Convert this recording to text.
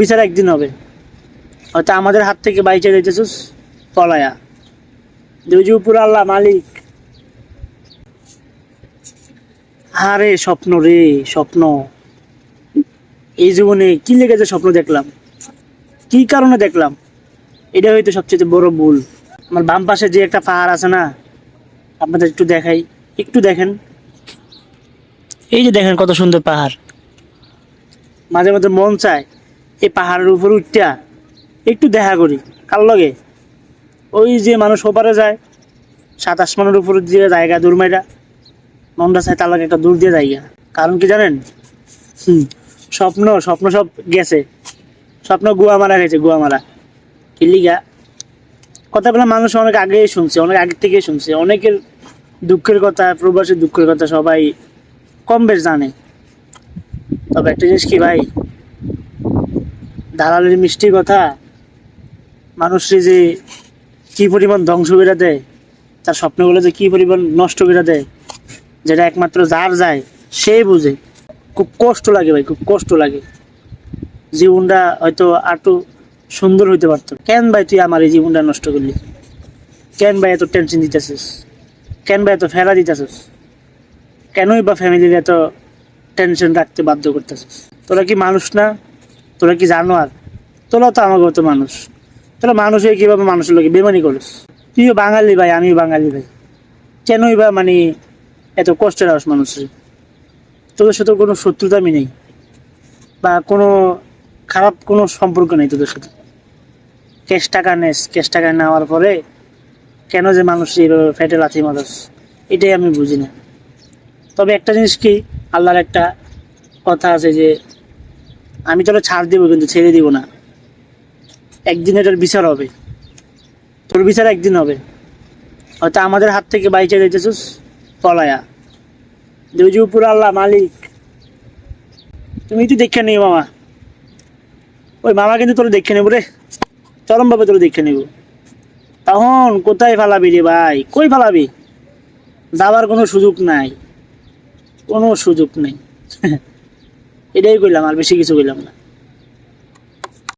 বিচার একদিন হবে। হয়তো আমাদের হাত থেকে বাইচে দিতেছিস পলায়া। দুজি উপর আল্লাহ মালিক। আরে স্বপ্ন রে, স্বপ্ন। এই জীবনে কি লেগেছে স্বপ্ন দেখলাম? কি কারণে দেখলাম? এটা হয়তো সবচেয়ে বড় ভুল। আমার বাম পাশে যে একটা পাহাড় আছে না, আপনাদের একটু দেখাই। একটু দেখেন। এই যে দেখেন কত সুন্দর পাহাড়। মাঝে মাঝে মন চায় এই পাহাড়ের উপর উঠটা একটু দেখা করি। কার লগে? ওই যে মানুষ ওপারে যায় সাত আসমানের উপর দিয়ে জায়গা দূর মাইরা মনটা চায় তার লগে একটা দূর দিয়ে জায়গা কারণ কি জানেন? হুম, স্বপ্ন স্বপ্ন সব গেছে। স্বপ্ন গুয়া মারা গেছে গুয়া মারা। কিলিগা কথাগুলো মানুষ অনেক আগেই শুনছে, অনেক আগে থেকেই শুনছে। অনেকের দুঃখের কথা প্রবাসী দুঃখের কথা সবাই কম বেশ জানে। তবে একটা জিনিস কি ভাই? দালালের মিষ্টির কথা মানুষের যে কি পরিমাণ ধ্বংস করে দেয়, তার স্বপ্নগুলো যে কি পরিমাণ নষ্ট করে দেয়, যেটা একমাত্র যার যায়, সে বুঝে। খুব কষ্ট লাগে ভাই, খুব কষ্ট লাগে। জীবনটা হয়তো আরটু সুন্দর হইতে পারতো। কেন ভাই তুই আমার এই জীবনটা নষ্ট করলি? কেন ভাই এত টেনশন দিতেছিস? কেন ভাই এত ফেরা দিতেছিস? কেনই বা ফ্যামিলির এত টেনশন রাখতে বাধ্য করতেছিস? তোরা কি মানুষ না? তোরা কি জানো আর? তোরা তো আমার মতো মানুষ। তোরা মানুষ হয়ে কীভাবে মানুষের লোকে বেমানি করিস? তুইও বাঙালি ভাই, আমিও বাঙালি ভাই। কেনই বা মানে এত কষ্টের আস মানুষের? তোদের সাথে কোনো শত্রুতা আমি নেই। বা কোনো খারাপ কোনো সম্পর্ক নেই তোদের সাথে। ক্যাশ টাকা নেস, ক্যাশ টাকা নেওয়ার পরে কেন যে মানুষ এইভাবে ফেটে লাথি মারস? এটাই আমি বুঝি না। তবে একটা জিনিস কি, আল্লাহর একটা কথা আছে যে আমি তোরা ছাড় দিব কিন্তু ছেড়ে দিব না। একদিন এটার বিচার হবে। তোর বিচার একদিন হবে। হয়তো আমাদের হাত থেকে বাইচে দিতেছিস, পলায়া। দুজি উপর আল্লাহ মালিক। তুমি তো দেখে নিও মামা। ওই মামা কিন্তু তোর দেখে নেব রে। চরমভাবে তোর দেখে নেব। তখন কোথায় ফালাবি রে ভাই? কই ফালাবি? যাবার কোনো সুযোগ নাই। কোনো সুযোগ নেই। এটাই কইলাম আর বেশি কিছু কইলাম না।